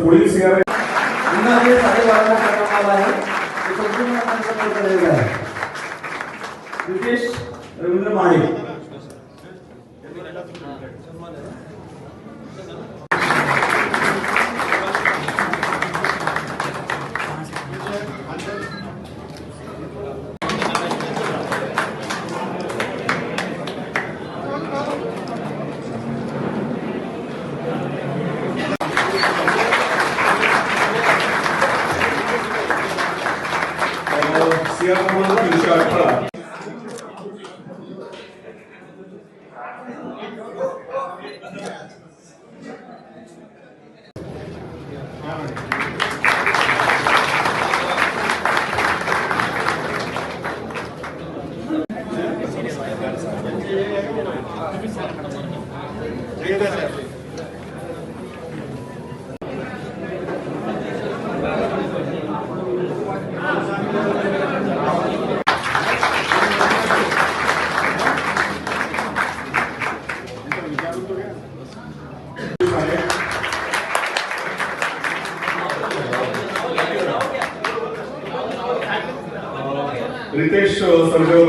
पुढील सिगारेट आहे ते रवींद्र माने ರಿತೇಶ್ ಸರ್ಜೋಗ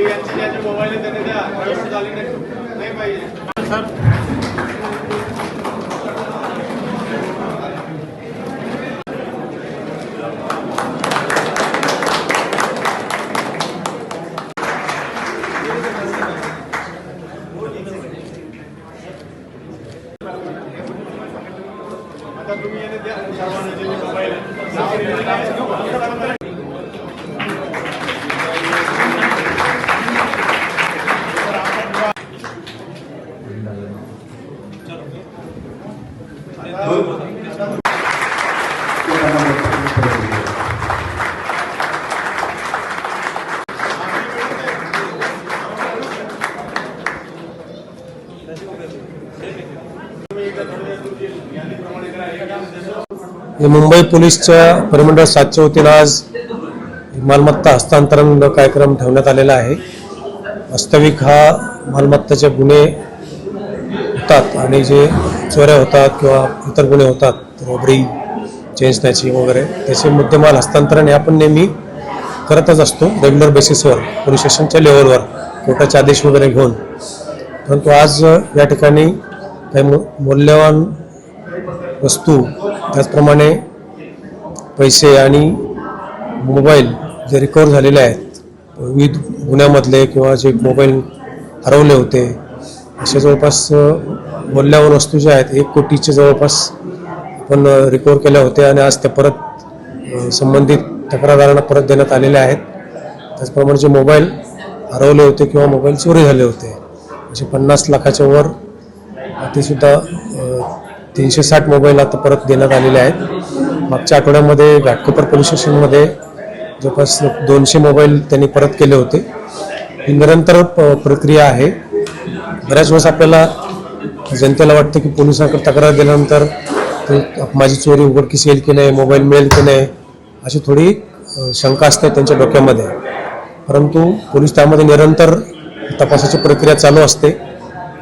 सर्वांनी खाली यांचे ज्याचे मोबाईल आहे त्यांनी द्या गडबड झाली नाही नाही पाहिजे आता तुम्ही याने द्या सर्वांना जे जे मोबाईल मुंबई पोलीसच्या परिमंडळ सातच्या वतीनं आज मालमत्ता हस्तांतरण कार्यक्रम ठेवण्यात आलेला आहे. वास्तविक हा मालमत्ताचे गुन्हे होतात आणि जे चोऱ्या होतात किंवा इतर गुन्हे होतात रॉबरी चेन स्नॅचिंग वगैरे त्याचे मुद्देमाल हस्तांतरण हे आपण नेहमी करतच असतो रेग्युलर बेसिसवर पोलीस स्टेशनच्या लेवलवर कोर्टाचे आदेश वगैरे घेऊन. परंतु आज या ठिकाणी काही मौल्यवान वस्तू त्याचप्रमाणे पैसे आणि मोबाईल जे रिकवर झालेले आहेत विविध गुन्ह्यामधले किंवा जे मोबाईल हरवले होते असे जवळपास अ, मौल्यवान वस्तू ज्या आहेत एक कोटीचे जवळपास आपण रिकवर केल्या होत्या आणि आज त्या परत संबंधित तक्रारदारांना परत देण्यात आलेल्या आहेत. त्याचप्रमाणे जे मोबाईल हरवले होते किंवा मोबाईल चोरी झाले होते असे पन्नास लाखाच्या वर तेसुद्धा तीनशे साठ मोबाईल आता परत देण्यात आलेले आहेत. मागच्या आठवड्यामध्ये घाटकोपर पोलीस स्टेशनमध्ये जवळपास दोनशे मोबाईल त्यांनी परत केले होते. ही निरंतर प- प्रक्रिया आहे. बऱ्याच वेळेस आपल्याला जनतेला वाटतं की पोलिसांकडे तक्रार दिल्यानंतर माझी चोरी उघडकीस येईल की नाही मोबाईल मिळेल की नाही अशी थोडी शंका असते त्यांच्या डोक्यामध्ये. परंतु पोलीस त्यामध्ये निरंतर तपासाची प्रक्रिया चालू असते.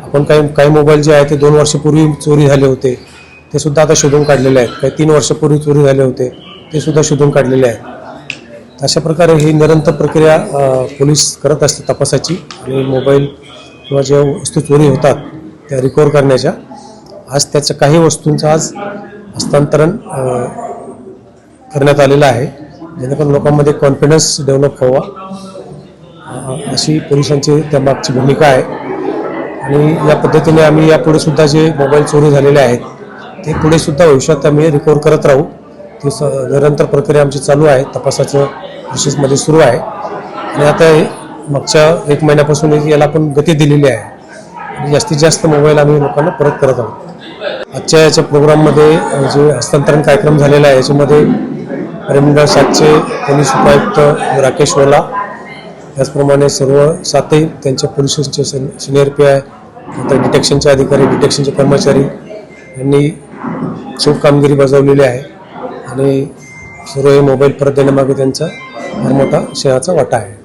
आपण काही काही मोबाईल जे आहे ते दोन वर्षापूर्वी चोरी झाले होते. ते सुद्धा आता शोधून काढलेले आहेत. काही तीन वर्षापूर्वी चोरी झाले होते. ते सुद्धा शोधून काढलेले आहेत. अशा प्रकारे ही निरंतर प्रक्रिया पोलीस करत असते तपासाची आणि मोबाईल किंवा ज्या वस्तू चोरी होतात त्या रिकवर करण्याच्या आज त्याचं काही वस्तूंचं आज हस्तांतरण करण्यात आलेलं आहे. जेणेकरून लोकांमध्ये कॉन्फिडन्स डेव्हलप व्हावा. अशी पोलिसांची त्यामागची भूमिका आहे. आणि या पद्धतीने आम्ही यापुढे सुद्धा जे मोबाईल चोरी झालेले आहेत ते पुढे सुद्धा भविष्यात आम्ही रिकवर करत राहू. ती स निरंतर प्रक्रिया आमची चालू आहे तपासाचं प्रोसेसमध्ये सुरू आहे. आणि आता मागच्या एक महिन्यापासून याला आपण गती दिलेली आहे. आणि जास्तीत जास्त मोबाईल आम्ही लोकांना परत करत आहोत. आजच्या याच्या प्रोग्राममध्ये जे हस्तांतरण कार्यक्रम झालेला आहे याच्यामध्ये परिमंडळ सातचे पोलीस उपायुक्त राकेश ओला त्याचप्रमाणे सर्व सातही त्यांच्या पोलिसांचे सिनियर पी आय नंतर डिटेक्शनचे अधिकारी डिटेक्शनचे कर्मचारी यांनी चोख कामगिरी बजावलेली आहे. आणि सर्व हे मोबाईल परत देण्यामागे त्यांचा फार मोठा शहराचा वाटा आहे.